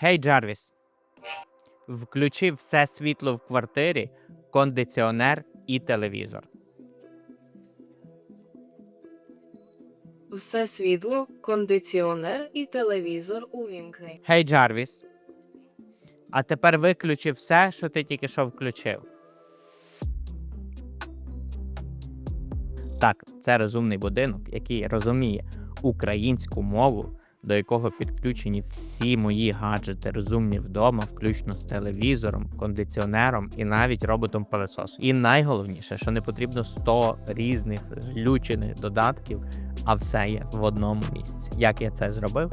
Гей, Джарвіс. Включи все світло в квартирі, кондиціонер і телевізор. Все світло, кондиціонер і телевізор увімкни. Гей, Джарвіс. А тепер виключи все, що ти тільки що включив. Так, це розумний будинок, який розуміє українську мову, до якого підключені всі мої гаджети розумні вдома, включно з телевізором, кондиціонером і навіть роботом пилососом. І найголовніше, що не потрібно 100 різних глючених додатків, а все є в одному місці. Як я це зробив?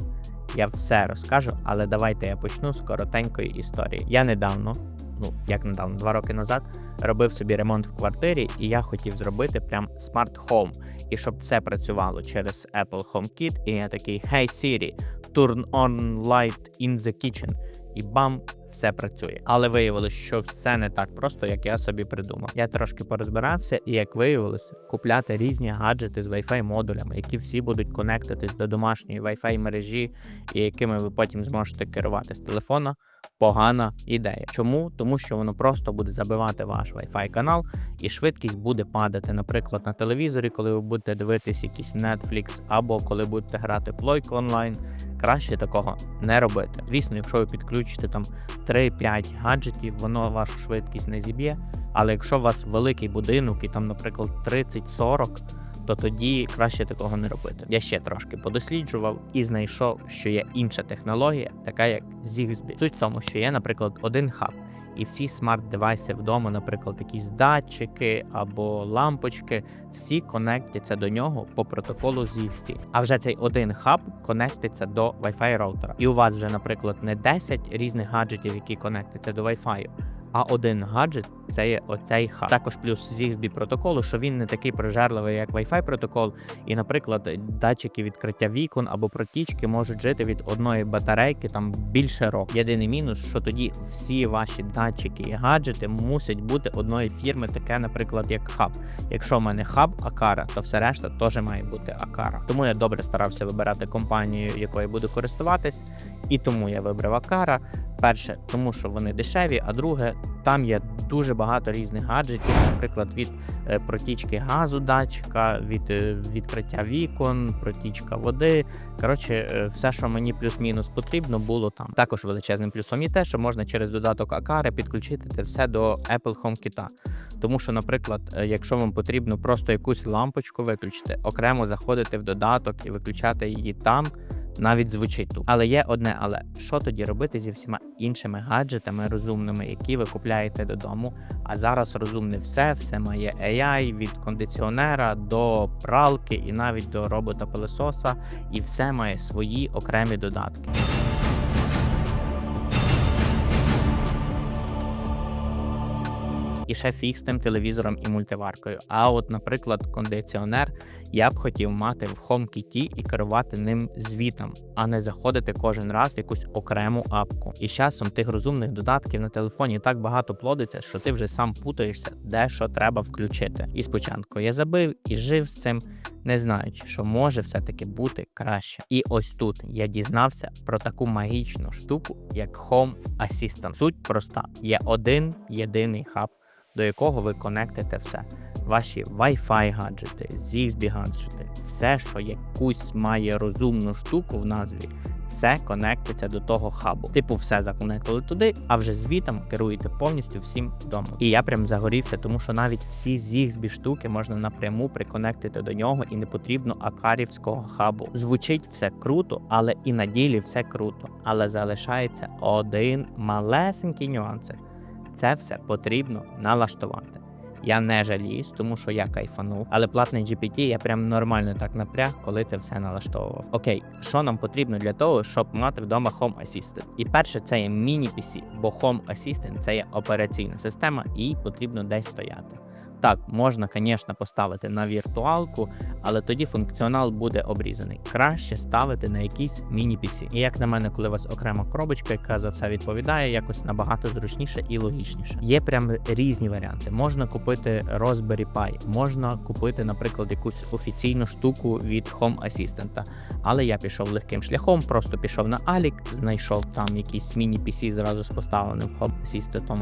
Я все розкажу, але давайте я почну з коротенької історії. Я недавно, ну як недавно, два роки назад, робив собі ремонт в квартирі, і я хотів зробити прям смарт home. І щоб це працювало через Apple HomeKit, і я такий Hey Siri, turn on light in the kitchen. І бам, все працює. Але виявилось, що все не так просто, як я собі придумав. Я трошки порозбирався, і як виявилось, купляти різні гаджети з Wi-Fi модулями, які всі будуть конектитись до домашньої Wi-Fi мережі, і якими ви потім зможете керувати з телефона. Погана ідея. Чому? Тому що воно просто буде забивати ваш Wi-Fi канал, і швидкість буде падати, наприклад, на телевізорі, коли ви будете дивитись якийсь Netflix, або коли будете грати плойку онлайн. Краще такого не робити. Звісно, якщо ви підключите там 3-5 гаджетів, воно вашу швидкість не зіб'є. Але якщо у вас великий будинок і там, наприклад, 30-40, то тоді краще такого не робити. Я ще трошки подосліджував і знайшов, що є інша технологія, така як Zigbee. Суть в тому, що є, наприклад, один хаб. І всі смарт-девайси вдома, наприклад, якісь датчики або лампочки, всі конектяться до нього по протоколу Zigbee. А вже цей один хаб конектиться до Wi-Fi роутера. І у вас вже, наприклад, не 10 різних гаджетів, які конектяться до Wi-Fi, а один гаджет це є оцей хаб. Також плюс Zigbee протоколу, що він не такий прожерливий, як Wi-Fi протокол. І, наприклад, датчики відкриття вікон або протічки можуть жити від одної батарейки там більше року. Єдиний мінус, що тоді всі ваші датчики і гаджети мусять бути одної фірми, таке, наприклад, як хаб. Якщо в мене хаб Акара, то все решта теж має бути Акара. Тому я добре старався вибирати компанію, якою буду користуватись, і тому я вибрав Акара. Перше, тому що вони дешеві, а друге, там є дуже багато різних гаджетів, наприклад, від е, протічки газу датчика, від е, відкриття вікон, протічка води. Коротше, е, все, що мені плюс-мінус потрібно, було там. Також величезним плюсом є те, що можна через додаток Акари підключити це все до Apple HomeKit. Тому що, наприклад, якщо вам потрібно просто якусь лампочку виключити, окремо заходити в додаток і виключати її там. Навіть звучить тут. Але є одне, але що тоді робити зі всіма іншими гаджетами розумними, які ви купляєте додому? А зараз розумне все, все має AI від кондиціонера до пралки і навіть до робота пилососа, і все має свої окремі додатки. І ще фіг з тим телевізором і мультиваркою. А от, наприклад, кондиціонер я б хотів мати в HomeKit і керувати ним звітом, а не заходити кожен раз в якусь окрему апку. І з часом тих розумних додатків на телефоні так багато плодиться, що ти вже сам путаєшся, де що треба включити. І спочатку я забив і жив з цим, не знаючи, що може все-таки бути краще. І ось тут я дізнався про таку магічну штуку, як Home Assistant. Суть проста: є один єдиний хаб до якого ви конектите все. Ваші Wi-Fi гаджети, Zigbee гаджети, все, що якусь має розумну штуку в назві, все конектиться до того хабу. Типу, все законектили туди, а вже звітом керуєте повністю всім домом. І я прям загорівся, тому що навіть всі Zigbee штуки можна напряму приконектити до нього, і не потрібно акарівського хабу. Звучить все круто, але і на ділі все круто. Але залишається один малесенький нюансик це все потрібно налаштувати. Я не жаліюсь, тому що я кайфанув, але платний GPT я прям нормально так напряг, коли це все налаштовував. Окей, що нам потрібно для того, щоб мати вдома Home Assistant? І перше, це є міні-PC, бо Home Assistant – це є операційна система, і їй потрібно десь стояти. Так, можна, звісно, поставити на віртуалку, але тоді функціонал буде обрізаний. Краще ставити на якийсь міні-PC. І як на мене, коли у вас окрема коробочка, яка за все відповідає, якось набагато зручніше і логічніше. Є прям різні варіанти. Можна купити Raspberry Pi, можна купити, наприклад, якусь офіційну штуку від Home Assistant. Але я пішов легким шляхом, просто пішов на Alік, знайшов там якийсь міні-PC зразу з поставленим Home Assistant,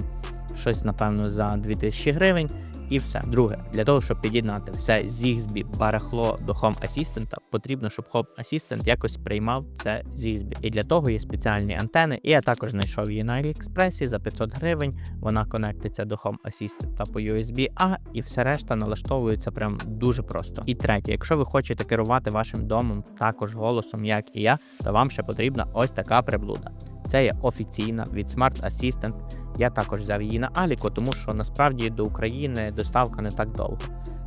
щось, напевно, за 2000 гривень. І все. Друге, для того, щоб під'єднати все Zigbee барахло до Home Assistant, потрібно, щоб Home Assistant якось приймав це Zigbee. І для того є спеціальні антени. І я також знайшов її на AliExpress за 500 гривень. Вона конектиться до Home Assistant по USB-A, і все решта налаштовується прям дуже просто. І третє, якщо ви хочете керувати вашим домом також голосом, як і я, то вам ще потрібна ось така приблуда. Це є офіційна від Smart Assistant. Я також взяв її на Аліко, тому що насправді до України доставка не так довго.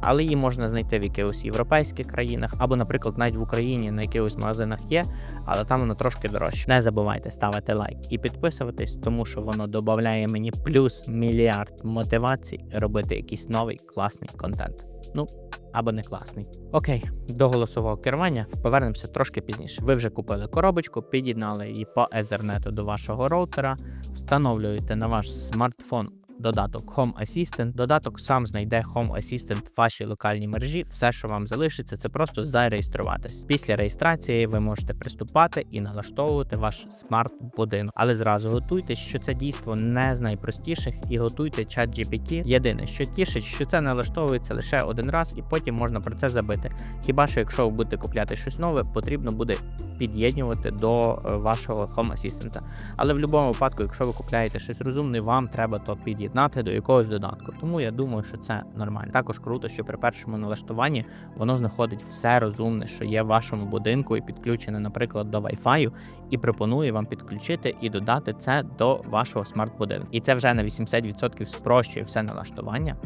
Але її можна знайти в якихось європейських країнах, або, наприклад, навіть в Україні на якихось магазинах є, але там воно трошки дорожче. Не забувайте ставити лайк і підписуватись, тому що воно додає мені плюс мільярд мотивацій робити якийсь новий класний контент. Ну або не класний. Окей, до голосового керування повернемося трошки пізніше. Ви вже купили коробочку, під'єднали її по Ethernet до вашого роутера, встановлюєте на ваш смартфон. Додаток Home Assistant. Додаток сам знайде Home Assistant в вашій локальній мережі. Все, що вам залишиться, це просто зареєструватись. Після реєстрації ви можете приступати і налаштовувати ваш смарт-будинок. Але зразу готуйтесь, що це дійство не з найпростіших, і готуйте чат GPT. Єдине, що тішить, що це налаштовується лише один раз, і потім можна про це забити. Хіба що, якщо ви будете купляти щось нове, потрібно буде під'єднувати до е, вашого Home Assistant. Але в будь-якому випадку, якщо ви купляєте щось розумне, вам треба то під'єднати до якогось додатку. Тому я думаю, що це нормально. Також круто, що при першому налаштуванні воно знаходить все розумне, що є в вашому будинку, і підключене, наприклад, до Wi-Fi, і пропонує вам підключити і додати це до вашого смарт-будинку. І це вже на 80% спрощує все налаштування,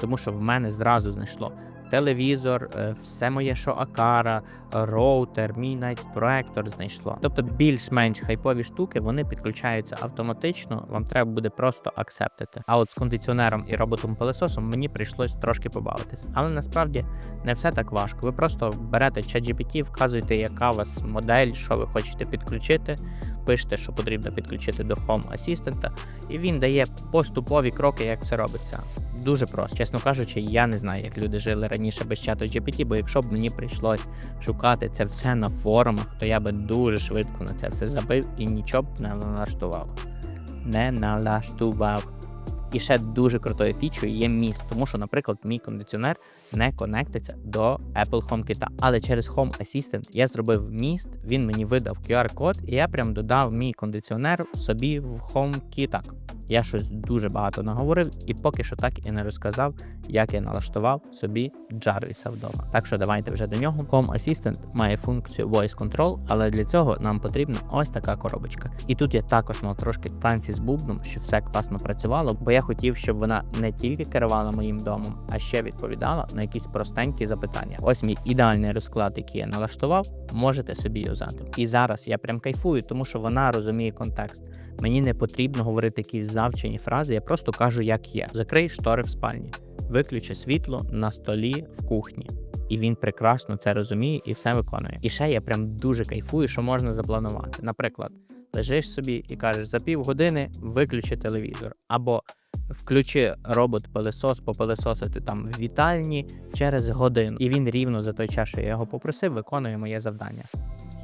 тому що в мене зразу знайшло. Телевізор, е, все моє, що Акара, роутер, мій навіть проектор знайшло. Тобто більш-менш хайпові штуки вони підключаються автоматично. Вам треба буде просто акцептити. А от з кондиціонером і роботом пилососом мені прийшлось трошки побавитись. Але насправді не все так важко. Ви просто берете ChatGPT, вказуєте, яка у вас модель, що ви хочете підключити. Пишете, що потрібно підключити до Home Assistant, і він дає поступові кроки, як це робиться. Дуже просто. Чесно кажучи, я не знаю, як люди жили раніше без чату GPT, бо якщо б мені прийшлось шукати це все на форумах, то я би дуже швидко на це все забив і нічого б не налаштував. Не налаштував. І ще дуже крутою фічою є міст, тому що, наприклад, мій кондиціонер не конектиться до Apple HomeKit. Але через Home Assistant я зробив міст, він мені видав QR-код, і я прям додав мій кондиціонер собі в HomeKit. Я щось дуже багато наговорив і поки що так і не розказав, як я налаштував собі Jarvis вдома. Так що давайте вже до нього. Home Assistant має функцію Voice Control, але для цього нам потрібна ось така коробочка. І тут я також мав трошки танці з бубном, щоб все класно працювало, бо я хотів, щоб вона не тільки керувала моїм домом, а ще відповідала на якісь простенькі запитання. Ось мій ідеальний розклад, який я налаштував, можете собі юзати. І зараз я прям кайфую, тому що вона розуміє контекст. Мені не потрібно говорити якісь завчені фрази, я просто кажу, як є. Закрий штори в спальні, виключи світло на столі в кухні. І він прекрасно це розуміє і все виконує. І ще я прям дуже кайфую, що можна запланувати. Наприклад, лежиш собі і кажеш, за півгодини виключи телевізор, або включи робот-пилесос попилесосити там в вітальні через годину. І він рівно за той час, що я його попросив, виконує моє завдання.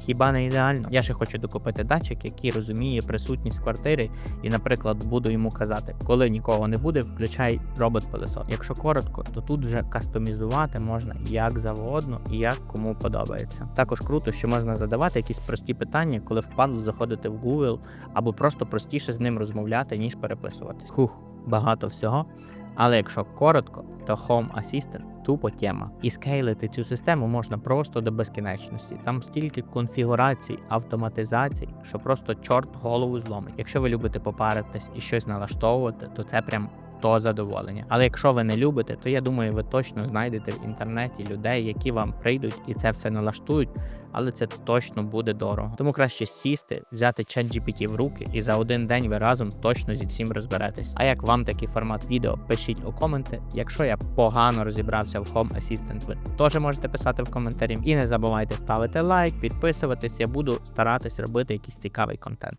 Хіба не ідеально? Я ще хочу докупити датчик, який розуміє присутність квартири, і, наприклад, буду йому казати, коли нікого не буде, включай робот-пилесос. Якщо коротко, то тут вже кастомізувати можна як завгодно і як кому подобається. Також круто, що можна задавати якісь прості питання, коли впадло заходити в Google, або просто простіше з ним розмовляти, ніж переписуватись. Хух, багато всього. Але якщо коротко, то Home Assistant тупо тема. І скейлити цю систему можна просто до безкінечності. Там стільки конфігурацій, автоматизацій, що просто чорт голову зломить. Якщо ви любите попаритись і щось налаштовувати, то це прям то задоволення. Але якщо ви не любите, то я думаю, ви точно знайдете в інтернеті людей, які вам прийдуть і це все налаштують, але це точно буде дорого. Тому краще сісти, взяти ChatGPT в руки, і за один день ви разом точно зі всім розберетесь. А як вам такий формат відео, пишіть у коменти. Якщо я погано розібрався в Home Assistant, ви теж можете писати в коментарі. І не забувайте ставити лайк, підписуватись. Я буду старатись робити якийсь цікавий контент.